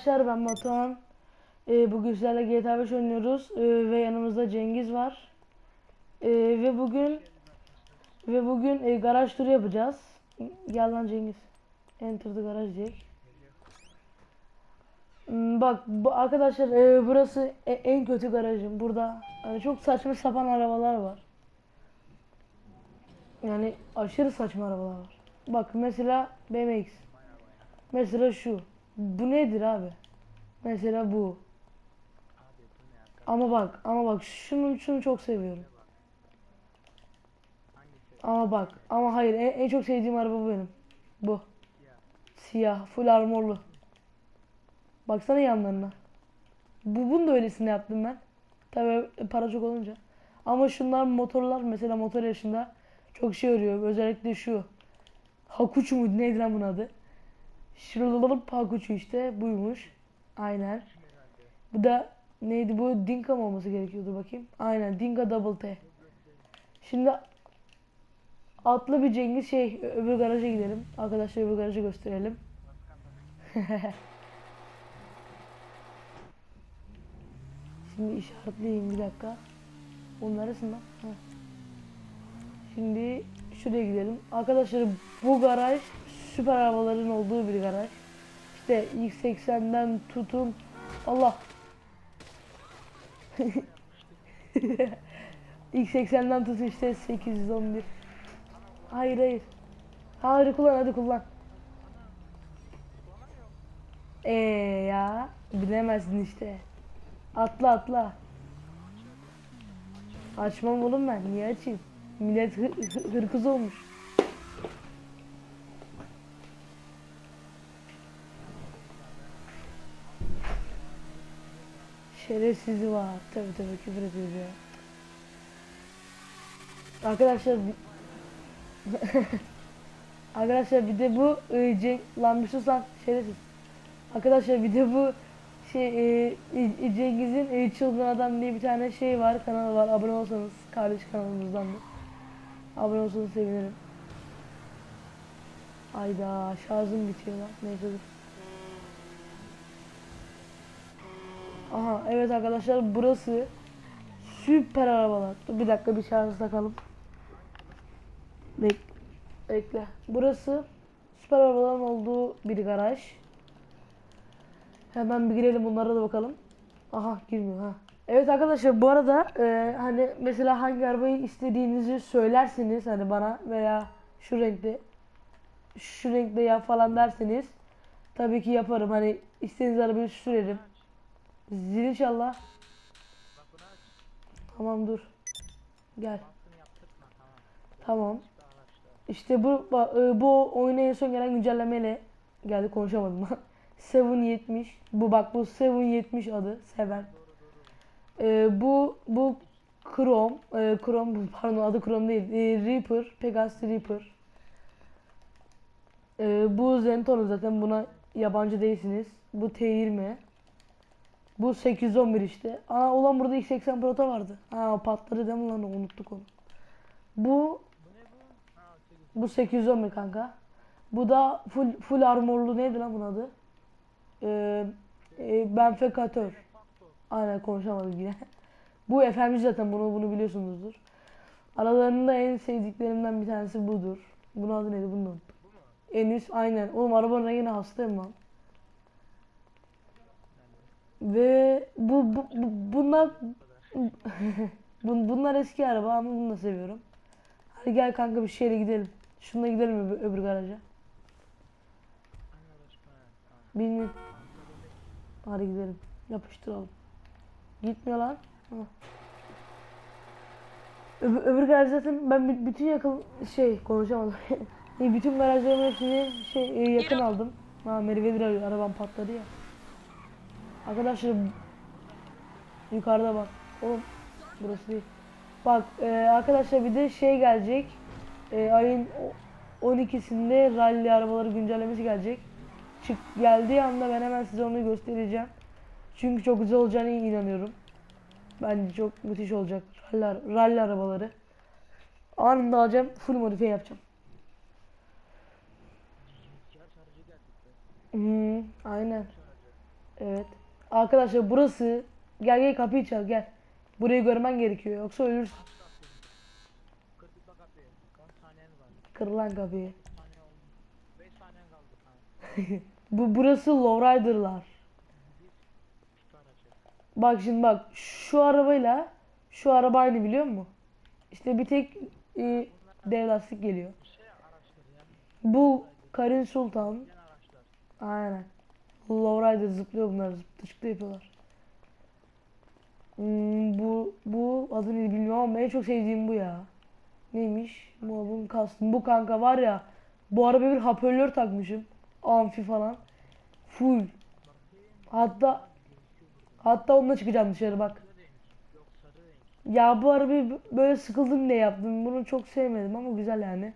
arkadaşlar ben Batuhan. Ee, bugün sizlerle GTA 5 oynuyoruz Ee, ve yanımızda Cengiz var. Ee, ve bugün ve bugün e, garaj turu yapacağız. Gel lan Cengiz. Enter the garage diyecek. Hmm, Bak bu, arkadaşlar e, burası e- en kötü garajım. Burada hani çok saçma sapan arabalar var. Yani aşırı saçma arabalar var. Bak mesela BMX. Mesela şu. Bu nedir abi? Mesela bu. Ama bak, ama bak şunu şunu çok seviyorum. Ama bak, ama hayır en, en çok sevdiğim araba bu benim. Bu. Siyah, full armorlu. Baksana yanlarına. Bu bunu da öylesine yaptım ben. Tabii para çok olunca. Ama şunlar motorlar mesela motor yaşında çok şey örüyor. Özellikle şu. Hakuçu mu neydi lan bunun adı? Şırılıp Hakuçu işte buymuş. Aynen. Bu da neydi bu? Dinka mı olması gerekiyordu bakayım. Aynen Dinka Double T. Şimdi atlı bir Cengiz şey öbür garaja gidelim. Arkadaşlar öbür garajı gösterelim. Şimdi işaretleyeyim bir dakika. Neresinde? Ha. Şimdi şuraya gidelim. Arkadaşlar bu garaj süper arabaların olduğu bir garaj. İşte X80'den tutun. Allah. X80'den tutun işte 811 Hayır hayır. Hayır kullan hadi kullan. Eee ya bilemezsin işte. Atla atla. Açmam oğlum ben niye açayım? Millet hı- hı- hırkız olmuş Şerefsizi var. Tabii tabii küfür ediyor ya. Arkadaşlar Arkadaşlar bir de bu e, Cenk lan bir sus şerefsiz. Arkadaşlar bir de bu şey e, Cengiz'in e, Çılgın Adam diye bir tane şey var kanalı var abone olsanız kardeş kanalımızdan da. Abone olsanız sevinirim. Ayda şarjım bitiyor lan. Neyse dur. Aha evet arkadaşlar burası süper arabalar. Dur bir dakika bir şarj takalım. Bek bekle. Burası süper arabaların olduğu bir garaj. Hemen bir girelim bunlara da bakalım. Aha girmiyor ha. Evet arkadaşlar bu arada e, hani mesela hangi arabayı istediğinizi söylersiniz hani bana veya şu renkte şu renkte yap falan derseniz tabii ki yaparım. Hani istediğiniz arabayı sürerim. Zil inşallah. Tamam dur. Gel. Tamam. İşte bu e, bu oyuna en son gelen güncellemeyle geldi konuşamadım. 770. Bu bak bu 770 adı. Sever. Doğru doğru. E, bu bu Chrome, e, Chrome pardon adı Chrome değil. E, Reaper, Pegasus Reaper. E, bu Zentorno zaten buna yabancı değilsiniz. Bu T20. Bu 811 işte. Aa ulan burada X80 Pro'ta vardı. Ha patladı değil mi lan unuttuk onu. Bu Bu ne bu? Ha 8. bu 811 kanka. Bu da full full armorlu neydi lan bunun adı? Ee, e, Benfekatör. Aynen konuşamadım yine. Bu FMC zaten bunu bunu biliyorsunuzdur. Aralarında en sevdiklerimden bir tanesi budur. Bunun adı neydi bunu unuttum. Bu mu? En üst aynen. Oğlum arabanın rengine hastayım lan. Ve bu, bu, bu bunlar Bun- bunlar eski araba ama bunu da seviyorum. Hadi gel kanka bir şehre gidelim. Şununla gidelim öbür, öbür garaja. Bilmiyorum. Hadi gidelim. Yapıştıralım. Gitmiyor lan. Ha. Öbür, öbür garaj zaten ben bütün yakın şey konuşamadım. Bütün garajlarımın hepsini şey e, yakın aldım. Ha Merivedir. Arabam patladı ya. Arkadaşlar yukarıda bak. Oğlum burası değil. Bak e, arkadaşlar bir de şey gelecek. E, ayın o- 12'sinde rally arabaları güncellemesi gelecek. Çık geldiği anda ben hemen size onu göstereceğim. Çünkü çok güzel olacağına inanıyorum. Bence çok müthiş olacak. Rally, rally arabaları. Anında alacağım. Full modifiye yapacağım. Hmm, aynen. Evet. Arkadaşlar burası gel gel kapıyı çal gel. Burayı görmen gerekiyor yoksa ölürsün. Kırdıkla kapıyı. 10 saniyen var. Kırılan kapıyı. 10 saniye oldu. 5 saniyen kaldı kanka. Bu burası Lowrider'lar. Bak şimdi bak şu arabayla şu araba aynı biliyor musun? İşte bir tek e, dev lastik geliyor. Bu Karin Sultan. Aynen. Lowrider zıplıyor bunlar zıptı çıktı yapıyorlar. Hmm, bu bu adını bilmiyorum ama en çok sevdiğim bu ya. Neymiş? Mob'un kastım. Bu kanka var ya. Bu araba bir hoparlör takmışım. Amfi falan. Full. Hatta hatta onunla çıkacağım dışarı bak. Ya bu arabayı böyle sıkıldım diye yaptım. Bunu çok sevmedim ama güzel yani.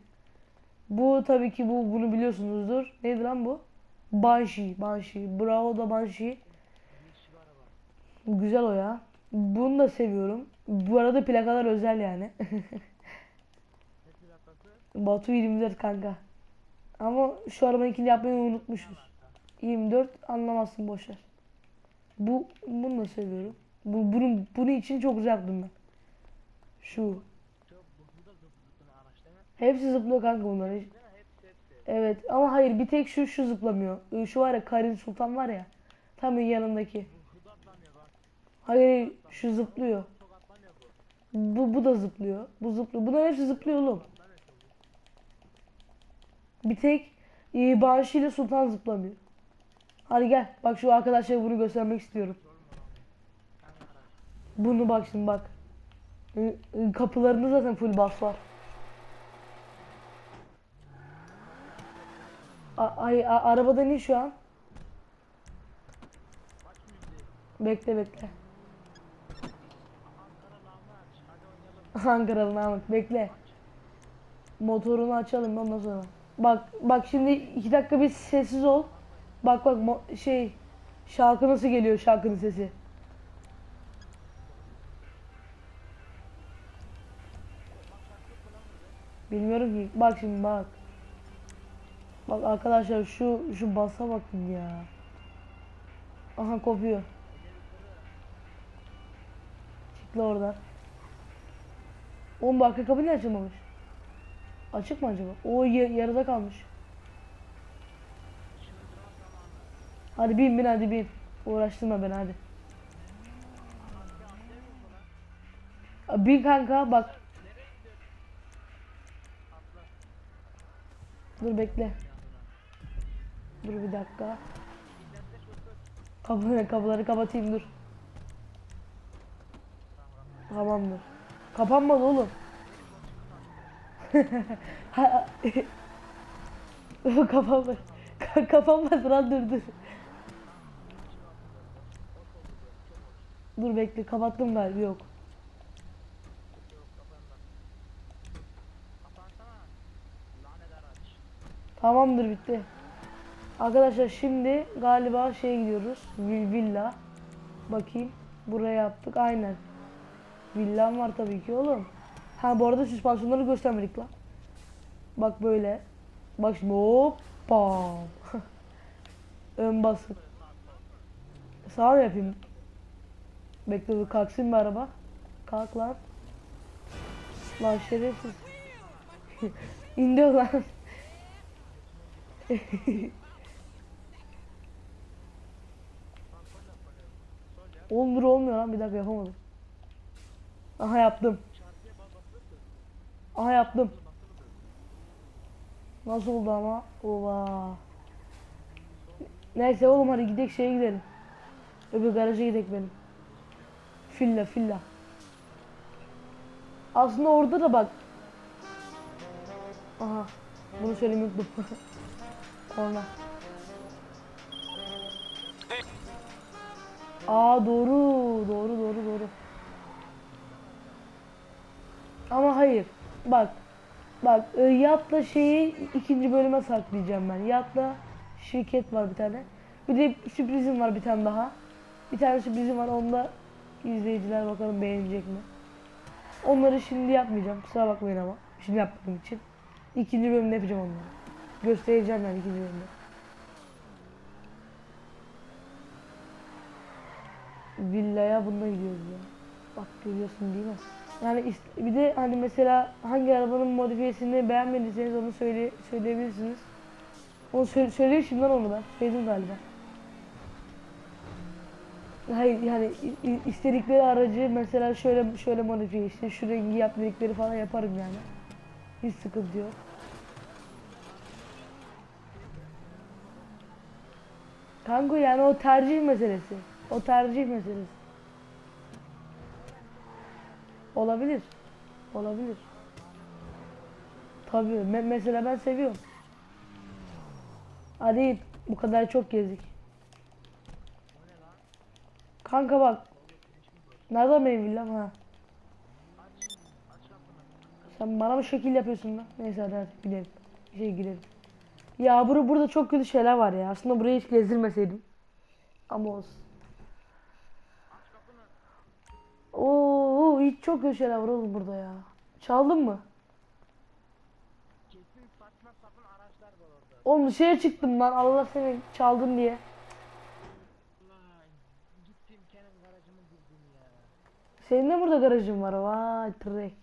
Bu tabii ki bu bunu biliyorsunuzdur. Neydi lan bu? Banshee, Banshee. Bravo da Banshee. Güzel o ya. Bunu da seviyorum. Bu arada plakalar özel yani. Batu 24 kanka. Ama şu arabanınkini yapmayı unutmuşuz. 24 anlamazsın boşver. Bu bunu da seviyorum. Bu bunun bunun için çok yaptım ben. Şu. Hepsi zıplıyor kanka bunların. Değil mi? Hepsi hepsi. Evet ama hayır bir tek şu şu zıplamıyor. Ee, Şu var ya Karin Sultan var ya. Tam yanındaki. Hayır şu zıplıyor. Bu. Bu da zıplıyor. Bu zıplıyor. Bunların hepsi zıplıyor oğlum. Bir tek e, Banshee ile Sultan zıplamıyor. Hadi gel. Bak şu arkadaşlara bunu göstermek istiyorum. Bunu bak şimdi bak. E, e, Kapılarında zaten full bas var. Ay, arabada ne şu an? Bekle bekle. Ankara Ahmet bekle. Motorunu açalım ondan sonra. Bak bak şimdi iki dakika bir sessiz ol. Bak bak şey şarkı nasıl geliyor şarkının sesi. Bilmiyorum ki. Bak şimdi bak. Bak arkadaşlar şu şu basa bakın ya. Aha kopuyor. Çıktı oradan. Oğlum bu kapı niye açılmamış? Açık mı acaba? O ya- yarıda kalmış. Hadi bin bin hadi bin. Uğraştırma beni hadi. Bin kanka bak. Dur bekle. Dur bir dakika. Kapı, kapıları kapatayım dur. Tamamdır. Kapanmadı oğlum. Ha- Kapanmadı. Ka- Kapanmadı lan dur dur. Dur bekle kapattım galiba yok. Tamamdır bitti. Arkadaşlar şimdi galiba şey gidiyoruz. Vil- Villa. Bakayım. Buraya yaptık. Aynen. Villam var tabii ki oğlum. Ha bu arada süspansiyonları göstermedik lan. Bak böyle. Bak şimdi hoppa. Ön basık. Sağ mı yapayım? Bekle dur kalksın bir araba. Kalk lan. Lan şerefsiz. İndi lan. Oğlum dur olmuyor lan bir dakika yapamadım. Aha yaptım. Aha yaptım. Nasıl oldu ama? Ova. Neyse oğlum hadi gidelim şeye gidelim. Öbür garaja gidelim benim. Filla filla. Aslında orada da bak. Aha. Bunu söylemeyi unuttum. Korna. Aa doğru. Doğru doğru doğru. Ama hayır. Bak. Bak e, yatla şeyi ikinci bölüme saklayacağım ben. Yatla şirket var bir tane. Bir de sürprizim var bir tane daha. Bir tane sürprizim var onda izleyiciler bakalım beğenecek mi. Onları şimdi yapmayacağım. Kusura bakmayın ama. Şimdi yapmadığım için. İkinci bölümde yapacağım onları. Göstereceğim ben ikinci bölümde. Villaya bununla gidiyoruz ya. Bak görüyorsun değil mi? Yani bir de hani mesela hangi arabanın modifiyesini beğenmediyseniz onu söyle söyleyebilirsiniz. Onu söyle söyleyeyim lan onu ben. Söyledim galiba. Hayır yani istedikleri aracı mesela şöyle şöyle modifiye işte şu rengi yap dedikleri falan yaparım yani. Hiç sıkıntı yok. Kanka yani o tercih meselesi. O tercih meselesi. Olabilir. Olabilir. Tabii. Me- mesela ben seviyorum. Hadi bu kadar çok gezdik. Kanka bak. Oluyor pirinç mi bu? Nerede benim villam ha? Sen bana mı şekil yapıyorsun lan? Neyse hadi hadi gidelim. Bir şey gidelim. Ya bura, burada çok kötü şeyler var ya. Aslında burayı hiç gezdirmeseydim. Ama olsun. Hiç çok kötü şeyler var oğlum burada ya. Çaldın mı? Kesin saçma sapan. Oğlum dışarı çıktım lan Allah seni çaldın diye. Senin de burada garajın var. Vay trek.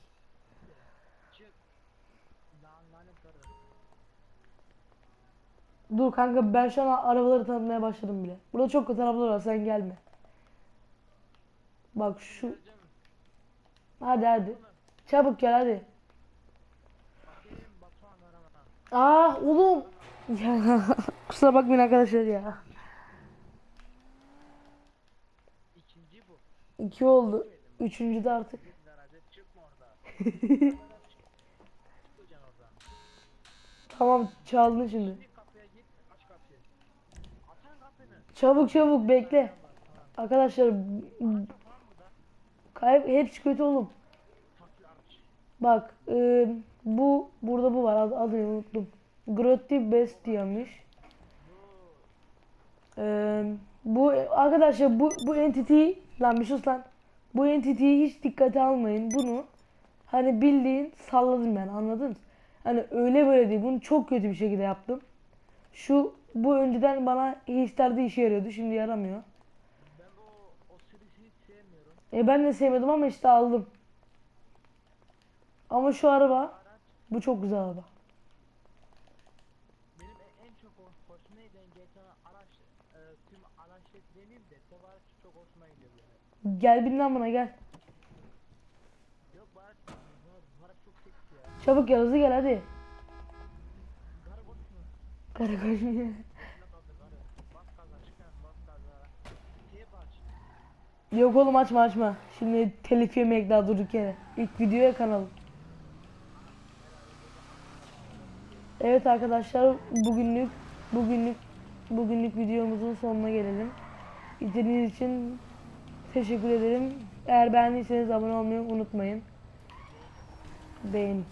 Dur kanka ben şu an arabaları tanıtmaya başladım bile. Burada çok kötü arabalar var sen gelme. Bak şu. Hadi hadi. Çabuk gel hadi. Aa oğlum. Kusura bakmayın arkadaşlar ya. İkinci bu. İki oldu. Üçüncü de artık. Tamam çaldın şimdi. Çabuk çabuk bekle. Arkadaşlar? Kayıp hepsi kötü oğlum. Bak e, bu burada bu var ad, adını unuttum. Grotti Bestia'mış. E, bu arkadaşlar bu bu entity lan bir sus lan. Bu entity'yi hiç dikkate almayın. Bunu hani bildiğin salladım ben anladın? Hani öyle böyle değil. Bunu çok kötü bir şekilde yaptım. Şu bu önceden bana hislerde işe yarıyordu. Şimdi yaramıyor. Ben bu o sürüsü hiç sevmiyorum. E ben de sevmedim ama işte aldım. Ama şu araba Araç bu çok güzel araba. benim en, çok ho- hoşuma giden GTA araç e, tüm araçları demeyeyim de bu araç çok hoşuma gidiyor böyle. Gel bin lan buna gel. Yok bu araç bu, araç çok seksi ya. Çabuk gel hızlı gel hadi. Garı boş mu? Karakol. Ne Yok oğlum açma açma. Şimdi telif yemek daha durduk yere. İlk videoya kanalım. Evet arkadaşlar bugünlük bugünlük bugünlük videomuzun sonuna gelelim. İzlediğiniz için teşekkür ederim. Eğer beğendiyseniz abone olmayı unutmayın. Beğen.